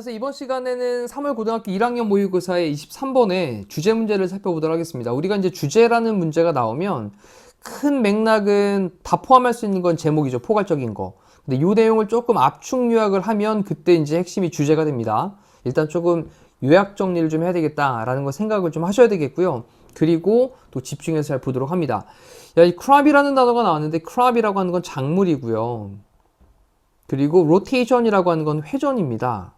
안녕하세요. 이번 시간에는 3월 고등학교 1학년 모의고사의 23번의 주제 문제를 살펴보도록 하겠습니다. 우리가 이제 주제라는 문제가 나오면 큰 맥락은 다 포함할 수 있는 건 제목이죠. 포괄적인 거. 근데 이 내용을 조금 압축 요약을 하면 그때 이제 핵심이 주제가 됩니다. 일단 조금 요약 정리를 좀 해야 되겠다라는 거 생각을 좀 하셔야 되겠고요. 그리고 또 집중해서 잘 보도록 합니다. 야, 이 크랍이라는 단어가 나왔는데 크랍이라고 하는 건 작물이고요. 그리고 로테이션이라고 하는 건 회전입니다.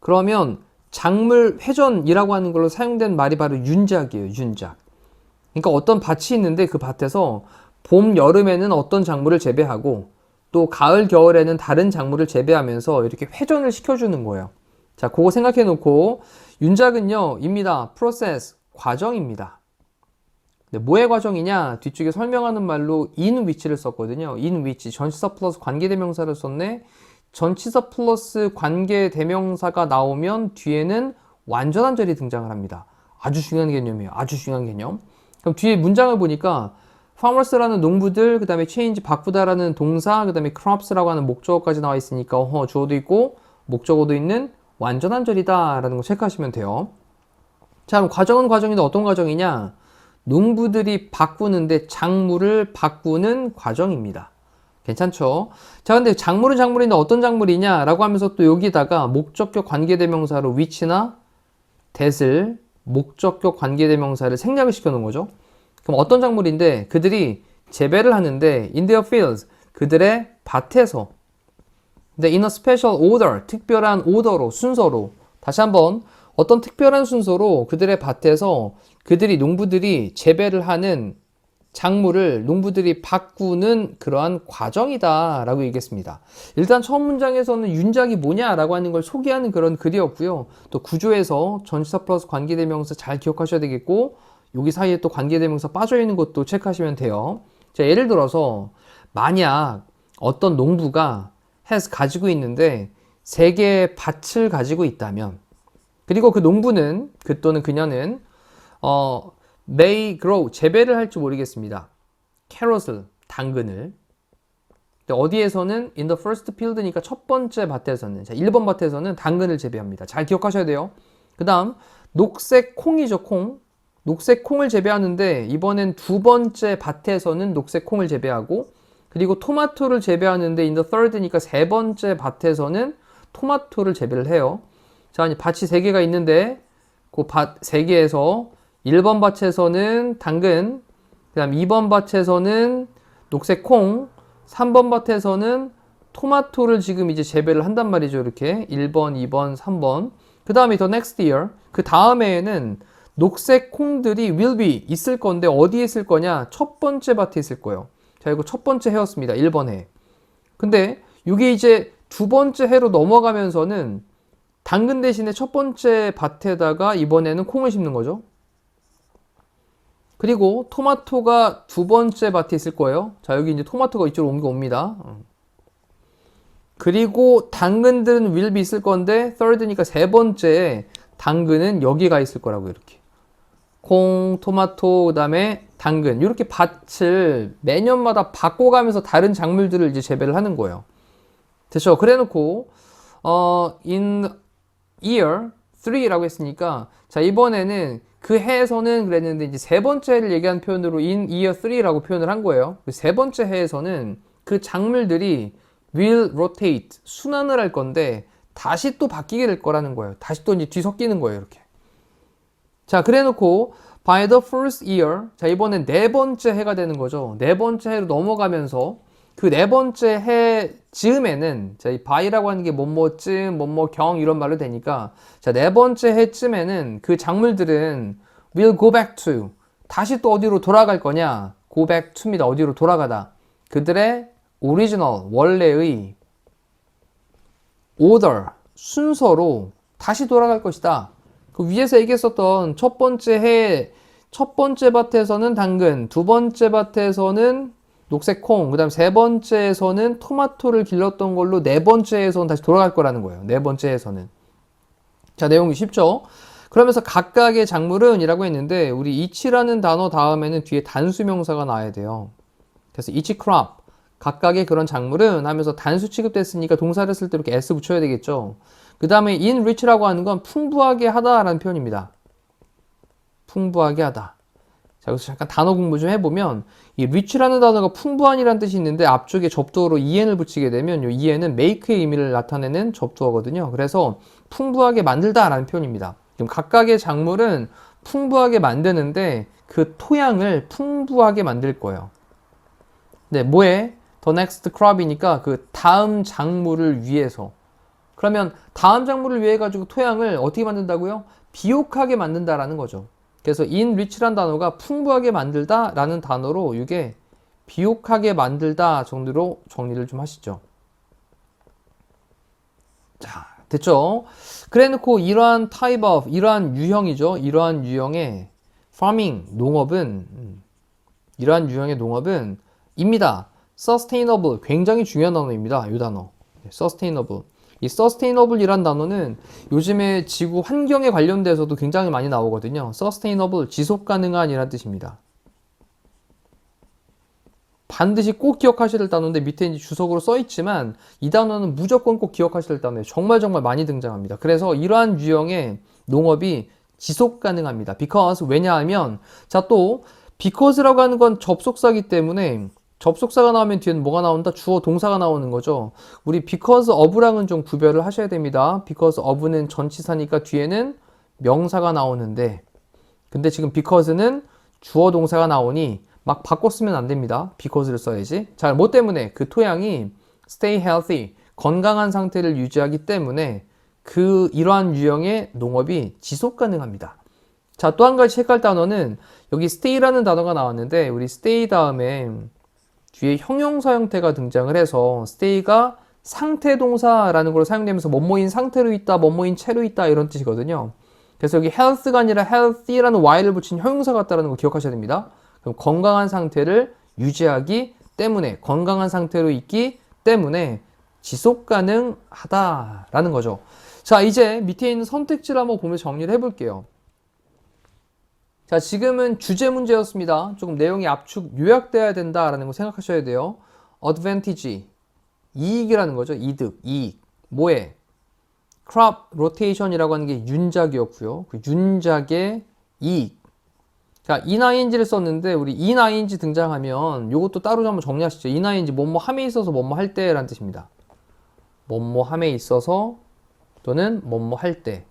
그러면 작물 회전이라고 하는 걸로 사용된 말이 바로 윤작이에요. 윤작. 그러니까 어떤 밭이 있는데 그 밭에서 봄, 여름에는 어떤 작물을 재배하고 또 가을, 겨울에는 다른 작물을 재배하면서 이렇게 회전을 시켜주는 거예요. 자, 그거 생각해 놓고 윤작은요, 입니다. 프로세스, 과정입니다. 근데 뭐의 과정이냐? 뒤쪽에 설명하는 말로 in which를 썼거든요. in which, 전치사 플러스 관계대명사를 썼네. 전치사 플러스 관계대명사가 나오면 뒤에는 완전한 절이 등장을 합니다. 아주 중요한 개념이에요. 아주 중요한 개념. 그럼 뒤에 문장을 보니까 farmers라는 농부들, 그 다음에 change 바꾸다라는 동사, 그 다음에 crops라고 하는 목적어까지 나와 있으니까 어, 주어도 있고 목적어도 있는 완전한 절이다라는 거 체크하시면 돼요. 자, 그럼 과정은 과정인데 어떤 과정이냐? 농부들이 바꾸는데 작물을 바꾸는 과정입니다. 괜찮죠? 자, 근데 작물은 작물인데 어떤 작물이냐라고 하면서 또 여기다가 목적격 관계대명사로 which나 that을 목적격 관계대명사를 생략을 시켜 놓은 거죠. 그럼 어떤 작물인데 그들이 재배를 하는데 in their fields 그들의 밭에서 근데 in a special order 특별한 오더로 순서로 다시 한번 어떤 특별한 순서로 그들의 밭에서 그들이 농부들이 재배를 하는 작물을 농부들이 바꾸는 그러한 과정이다 라고 얘기했습니다. 일단 처음 문장에서는 윤작이 뭐냐라고 하는 걸 소개하는 그런 글이었고요. 또 구조에서 전치사 플러스 관계대명사 잘 기억하셔야 되겠고 여기 사이에 또 관계대명사 빠져 있는 것도 체크하시면 돼요. 자, 예를 들어서 만약 어떤 농부가 has 가지고 있는데 세 개의 밭을 가지고 있다면 그리고 그 농부는 그 또는 그녀는 어 may grow 재배를 할지 모르겠습니다. 캐럿을 당근을 어디에서는 in the first field니까 첫 번째 밭에서는 자 1번 밭에서는 당근을 재배합니다. 잘 기억하셔야 돼요. 그 다음 녹색 콩이죠 콩 녹색 콩을 재배하는데 이번엔 두 번째 밭에서는 녹색 콩을 재배하고 그리고 토마토를 재배하는데 in the third니까 세 번째 밭에서는 토마토를 재배를 해요. 자, 이제 밭이 세 개가 있는데 그밭세 개에서 1번 밭에서는 당근, 그다음 2번 밭에서는 녹색 콩, 3번 밭에서는 토마토를 지금 이제 재배를 한단 말이죠. 이렇게 1번, 2번, 3번. 그다음에 더 next year. 그 다음에는 녹색 콩들이 will be 있을 건데 어디에 있을 거냐? 첫 번째 밭에 있을 거예요. 자, 이거 첫 번째 해였습니다. 1번 해. 근데 이게 이제 두 번째 해로 넘어가면서는 당근 대신에 첫 번째 밭에다가 이번에는 콩을 심는 거죠. 그리고 토마토가 두 번째 밭에 있을 거예요. 자, 여기 이제 토마토가 이쪽으로 옮겨 옵니다. 그리고 당근들은 be 있을 건데 third니까 세 번째 당근은 여기 가 있을 거라고 이렇게. 콩, 토마토, 그다음에 당근 이렇게 밭을 매년마다 바꿔 가면서 다른 작물들을 이제 재배를 하는 거예요. 됐죠? 그래 놓고 어 in year 3라고 했으니까 자 이번에는 그 해에서는 그랬는데 이제 세 번째 해를 얘기한 표현으로 in year 3라고 표현을 한 거예요. 그 세 번째 해에서는 그 작물들이 will rotate 순환을 할 건데 다시 또 바뀌게 될 거라는 거예요. 다시 또 이제 뒤섞이는 거예요, 이렇게. 자, 그래 놓고 by the first year 자, 이번엔 네 번째 해가 되는 거죠. 네 번째 해로 넘어가면서 그 네 번째 해 즈음에는 자, 이 by라고 하는 게 뭐뭐쯤, 뭐뭐경 이런 말로 되니까 자, 네 번째 해쯤에는 그 작물들은 will go back to 다시 또 어디로 돌아갈 거냐? go back to입니다. 어디로 돌아가다. 그들의 original 원래의 order 순서로 다시 돌아갈 것이다. 그 위에서 얘기했었던 첫 번째 해, 첫 번째 밭에서는 당근, 두 번째 밭에서는 녹색 콩, 그 다음 세 번째에서는 토마토를 길렀던 걸로 네 번째에서는 다시 돌아갈 거라는 거예요. 네 번째에서는. 자, 내용이 쉽죠? 그러면서 각각의 작물은 이라고 했는데 우리 each라는 단어 다음에는 뒤에 단수 명사가 나와야 돼요. 그래서 each crop 각각의 그런 작물은 하면서 단수 취급됐으니까 동사를 쓸 때 이렇게 s 붙여야 되겠죠. 그 다음에 in rich라고 하는 건 풍부하게 하다라는 표현입니다. 풍부하게 하다. 자, 여기서 잠깐 단어 공부 좀 해보면, 이 rich라는 단어가 풍부한이라는 뜻이 있는데, 앞쪽에 접두어로 en을 붙이게 되면, 이 en은 make의 의미를 나타내는 접두어거든요. 그래서 풍부하게 만들다라는 표현입니다. 그럼 각각의 작물은 풍부하게 만드는데, 그 토양을 풍부하게 만들 거예요. 네, 뭐에? The next crop이니까 그 다음 작물을 위해서. 그러면 다음 작물을 위해 가지고 토양을 어떻게 만든다고요? 비옥하게 만든다라는 거죠. 그래서 rich란 단어가 풍부하게 만들다 라는 단어로 이게 비옥하게 만들다 정도로 정리를 좀 하시죠. 자, 됐죠? 그래 놓고 이러한 type of, 이러한 유형이죠. 이러한 유형의 farming, 농업은, 음, 이러한 유형의 농업은 입니다. sustainable, 굉장히 중요한 단어입니다. 이 단어. sustainable. 이 sustainable이란 단어는 요즘에 지구 환경에 관련돼서도 굉장히 많이 나오거든요. sustainable, 지속 가능한 이란 뜻입니다. 반드시 꼭 기억하셔야 될 단어인데 밑에 이제 주석으로 써 있지만 이 단어는 무조건 꼭 기억하셔야 될 단어예요. 정말 정말 많이 등장합니다. 그래서 이러한 유형의 농업이 지속 가능합니다. because 왜냐하면 자 또 because라고 하는 건 접속사기 때문에 접속사가 나오면 뒤에는 뭐가 나온다? 주어 동사가 나오는 거죠. 우리 because of랑은 좀 구별을 하셔야 됩니다. because of는 전치사니까 뒤에는 명사가 나오는데 근데 지금 because는 주어 동사가 나오니 막 바꿔 쓰면 안 됩니다. because를 써야지. 자, 뭐 때문에? 그 토양이 stay healthy, 건강한 상태를 유지하기 때문에 그 이러한 유형의 농업이 지속 가능합니다. 자, 또 한 가지 체크할 단어는 여기 stay라는 단어가 나왔는데 우리 stay 다음에 뒤에 형용사 형태가 등장을 해서 stay가 상태 동사라는 걸로 사용되면서 뭐뭐인 상태로 있다, 뭐뭐인 채로 있다 이런 뜻이거든요. 그래서 여기 health가 아니라 healthy라는 y를 붙인 형용사 같다라는 거 기억하셔야 됩니다. 그럼 건강한 상태를 유지하기 때문에 건강한 상태로 있기 때문에 지속 가능하다라는 거죠. 자, 이제 밑에 있는 선택지를 한번 보면서 정리를 해볼게요. 자, 지금은 주제 문제였습니다. 조금 내용이 압축, 요약돼야 된다라는 거 생각하셔야 돼요. advantage, 이익이라는 거죠. 이득, 이익. 뭐에? crop rotation이라고 하는 게 윤작이었고요. 그 윤작의 이익. 자, ining를 썼는데 우리 ing 등장하면 이것도 따로 좀 한번 정리하시죠. ing 뭐뭐 함에 있어서 뭐뭐 할 때라는 뜻입니다. 뭐뭐 함에 있어서 또는 뭐뭐 할 때.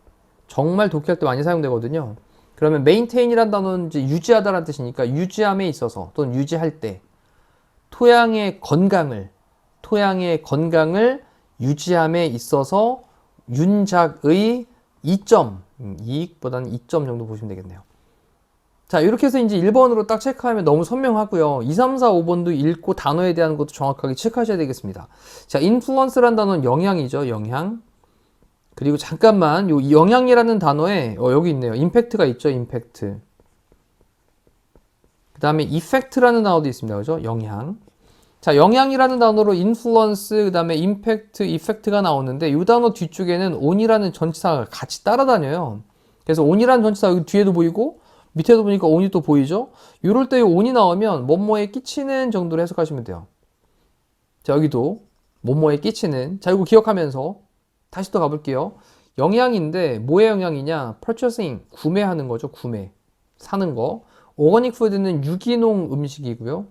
정말 독해할 때 많이 사용되거든요. 그러면 maintain이란 단어는 이제 유지하다라는 뜻이니까 유지함에 있어서 또는 유지할 때 토양의 건강을 토양의 건강을 유지함에 있어서 윤작의 이점 음, 이익보다는 이점 정도 보시면 되겠네요. 자, 이렇게 해서 이제 1번으로 딱 체크하면 너무 선명하고요. 2, 3, 4, 5번도 읽고 단어에 대한 것도 정확하게 체크하셔야 되겠습니다. 자, influence란 단어는 영향이죠. 영향. 그리고 잠깐만, 요 영향이라는 단어에, 어, 여기 있네요. 임팩트가 있죠. 임팩트. 그 다음에 effect라는 단어도 있습니다. 그죠? 영향. 자, 영향이라는 단어로 influence, 그 다음에 impact, effect가 나오는데, 이 단어 뒤쪽에는 on이라는 전치사가 같이 따라다녀요. 그래서 on이라는 전치사 여기 뒤에도 보이고, 밑에도 보니까 on이 또 보이죠? 이럴 때 on이 나오면 뭐뭐에 끼치는 정도로 해석하시면 돼요. 자, 여기도 뭐뭐에 끼치는. 자, 이거 기억하면서 다시 또 가볼게요. 영양인데 뭐의 영양이냐? purchasing, 구매하는 거죠. 구매. 사는 거. 오거닉 푸드는 유기농 음식이고요.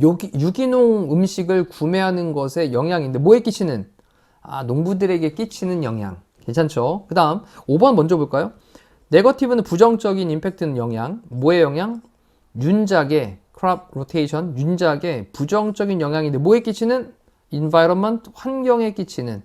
유기, 유기농 음식을 구매하는 것에 영향인데 뭐에 끼치는? 아, 농부들에게 끼치는 영향. 괜찮죠? 그 다음 5번 먼저 볼까요? 네거티브는 부정적인 임팩트는 영향. 뭐의 영향? 윤작의 crop rotation, 윤작의 부정적인 영향인데 뭐에 끼치는? environment, 환경에 끼치는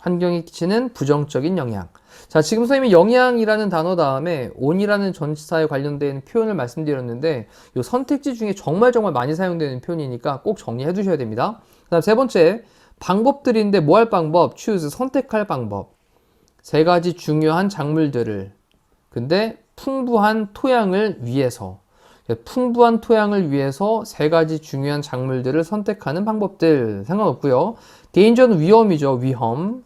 환경에 끼치는 부정적인 영향. 자, 지금 선생님이 영향이라는 단어 다음에 on이라는 전치사에 관련된 표현을 말씀드렸는데 이 선택지 중에 정말 정말 많이 사용되는 표현이니까 꼭 정리해 두셔야 됩니다. 그 다음 세 번째, 방법들인데 뭐 할 방법? choose, 선택할 방법. 세 가지 중요한 작물들을 근데 풍부한 토양을 위해서 풍부한 토양을 위해서 세 가지 중요한 작물들을 선택하는 방법들 상관없고요. 데인저는 위험이죠. 위험.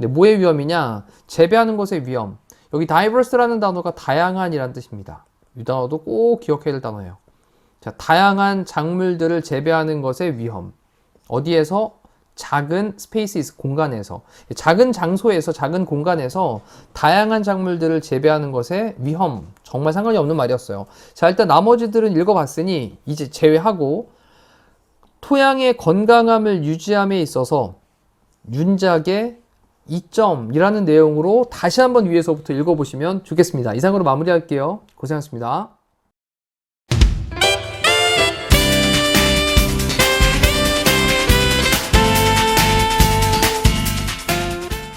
근데 뭐의 위험이냐? 재배하는 것의 위험. 여기 diverse라는 단어가 다양한이라는 뜻입니다. 이 단어도 꼭 기억해야 될 단어예요. 자, 다양한 작물들을 재배하는 것의 위험. 어디에서? 작은 스페이스 공간에서 작은 장소에서 작은 공간에서 다양한 작물들을 재배하는 것의 위험 정말 상관이 없는 말이었어요. 자 일단 나머지들은 읽어봤으니 이제 제외하고 토양의 건강함을 유지함에 있어서 윤작의 이점이라는 내용으로 다시 한번 위에서부터 읽어보시면 좋겠습니다. 이상으로 마무리할게요. 고생하셨습니다.